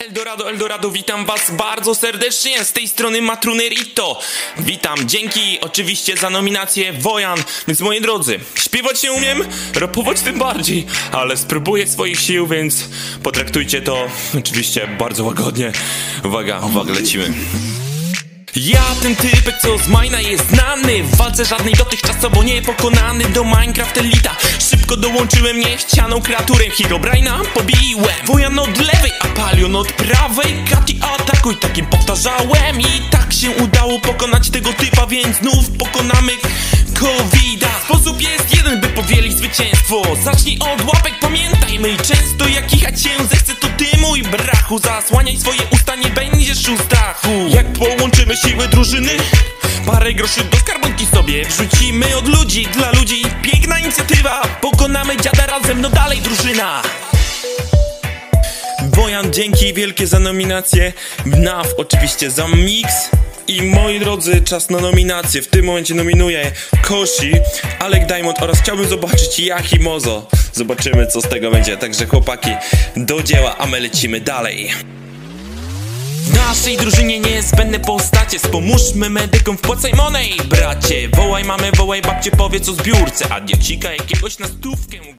Eldorado, Eldorado, witam was bardzo serdecznie, z tej strony Matrunerito Witam, dzięki oczywiście za nominację Wojan. Więc moi drodzy, śpiewać nie umiem, rapować tym bardziej Ale spróbuję swoich sił, więc potraktujcie to oczywiście bardzo łagodnie. Uwaga, uwaga, lecimy ja, ten typek, co z Majna jest znany. W walce żadnej dotychczasowo niepokonany. Do Minecraft Elita Szybko dołączyłem niechcianą kreaturę Herobrina. Pobiłem Wojan od lewej, a Palion od prawej. Kati atakuj, takim powtarzałem. I tak się udało pokonać tego typa Więc znów pokonamy zwycięstwo. Zacznij od łapek, pamiętajmy I często jak kichać się zechce to ty mój brachu. Zasłaniaj swoje usta, nie będziesz u strachu. Jak połączymy siły drużyny? Parę groszy do skarbonki sobie wrzucimy od ludzi. Dla ludzi Piękna inicjatywa, pokonamy dziada razem, no dalej drużyna. Wojan, dzięki wielkie za nominację. NAW oczywiście za mix i moi drodzy, czas na nominację. W tym momencie nominuję Koshi, Alek Diamond oraz chciałbym zobaczyć Yaki Mozo. Zobaczymy co z tego będzie. Także chłopaki, do dzieła, a my lecimy dalej. W naszej drużynie niezbędne postacie Spomóżmy medykom, wpłacaj monej Bracie, wołaj mamy, wołaj babcie Powiedz o zbiórce, a diacika jakiegoś na stówkę